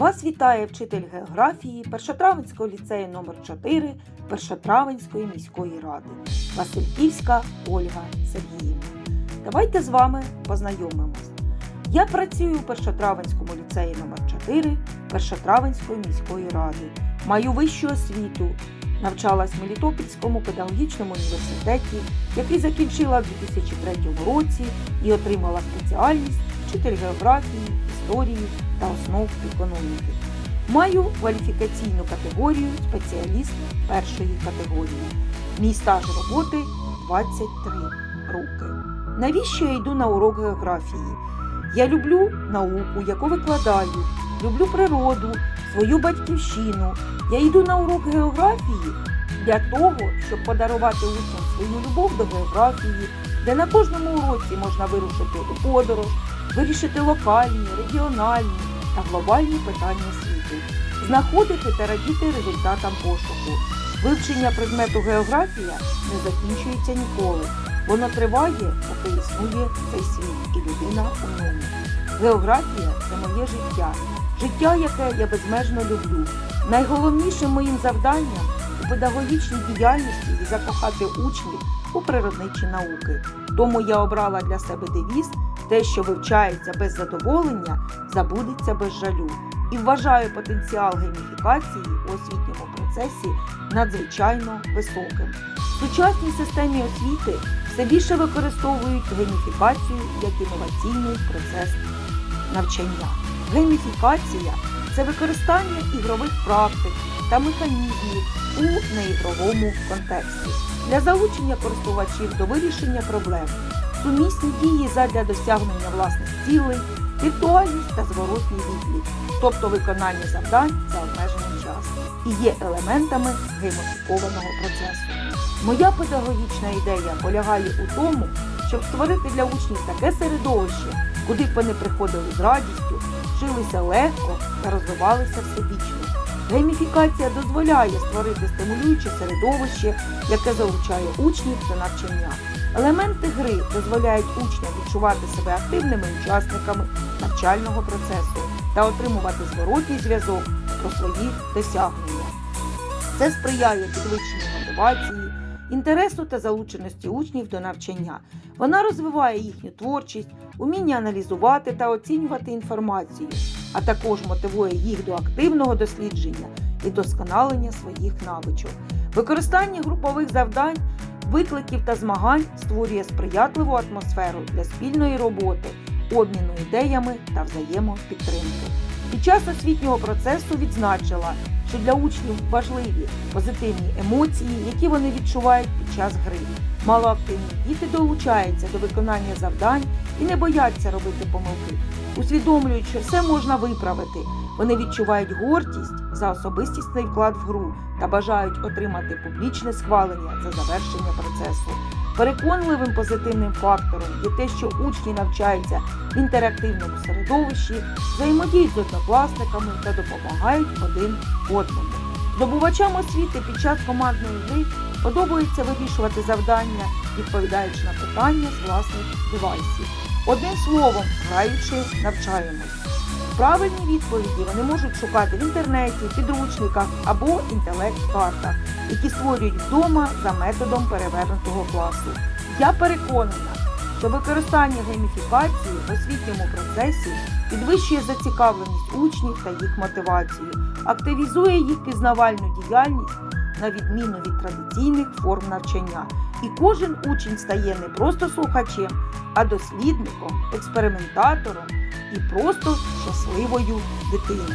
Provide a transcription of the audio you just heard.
Вас вітає вчитель географії Першотравенського ліцею номер 4 Першотравенської міської ради Васильківська Ольга Сергіївна. Давайте з вами познайомимось. Я працюю у Першотравенському ліцеї номер 4 Першотравенської міської ради. Маю вищу освіту. Навчалась в Мелітопольському педагогічному університеті, який закінчила в 2003 році і отримала спеціальність вчитель географії, історії та основ економіки. Маю кваліфікаційну категорію спеціаліст першої категорії. Мій стаж роботи 23 роки. Навіщо я йду на урок географії? Я люблю науку, яку викладаю, люблю природу, свою батьківщину. Я йду на урок географії для того, щоб подарувати учням свою любов до географії, де на кожному уроці можна вирушити у подорож, вирішити локальні, регіональні та глобальні питання світу, знаходити та радіти результатам пошуку. Вивчення предмету географія не закінчується ніколи. Воно триває, поки існує цей світ і людина у ньому. Географія це моє життя, життя, яке я безмежно люблю. Найголовнішим моїм завданням у педагогічній діяльності закохати учнів у природничі науки. Тому я обрала для себе девіз те, що вивчається без задоволення, забудеться без жалю. І вважаю потенціал гейміфікації у освітньому процесі надзвичайно високим. В сучасній системі освіти все більше використовують гейміфікацію як інноваційний процес навчання. Гейміфікація це використання ігрових практик та механізмів у неігровому контексті для залучення користувачів до вирішення проблем, сумісні дії задля досягнення власних цілей, віртуальність та зворотній відлік, тобто виконання завдань за обмежений час, і є елементами геймофікованого процесу. Моя педагогічна ідея полягає у тому, щоб створити для учнів таке середовище, куди б вони приходили з радістю, вчилися легко та розвивалися всебічно. Гейміфікація дозволяє створити стимулююче середовище, яке залучає учнів до навчання. Елементи гри дозволяють учням відчувати себе активними учасниками навчального процесу та отримувати зворотній зв'язок про свої досягнення. Це сприяє підвищенню мотивації, інтересу та залученості учнів до навчання. Вона розвиває їхню творчість, уміння аналізувати та оцінювати інформацію, а також мотивує їх до активного дослідження і досконалення своїх навичок. Використання групових завдань, викликів та змагань створює сприятливу атмосферу для спільної роботи, обміну ідеями та взаємопідтримки. Під час освітнього процесу відзначила, що для учнів важливі позитивні емоції, які вони відчувають під час гри. Малоактивні діти долучаються до виконання завдань і не бояться робити помилки, усвідомлюють, що все можна виправити. Вони відчувають гордість за особистісний вклад в гру та бажають отримати публічне схвалення за завершення процесу. Переконливим позитивним фактором є те, що учні навчаються в інтерактивному середовищі, взаємодіють з однокласниками та допомагають один одному. Здобувачам освіти під час командної гри подобається вирішувати завдання, відповідаючи на питання з власних девайсів. Одним словом, граючи, навчаємось. Правильні відповіді вони можуть шукати в інтернеті, підручниках або інтелект-картах, які створюють вдома за методом перевернутого класу. Я переконана, що використання гейміфікації в освітньому процесі підвищує зацікавленість учнів та їх мотивацію, активізує їх пізнавальну діяльність на відміну від традиційних форм навчання. І кожен учень стає не просто слухачем, а дослідником, експериментатором і просто щасливою дитиною.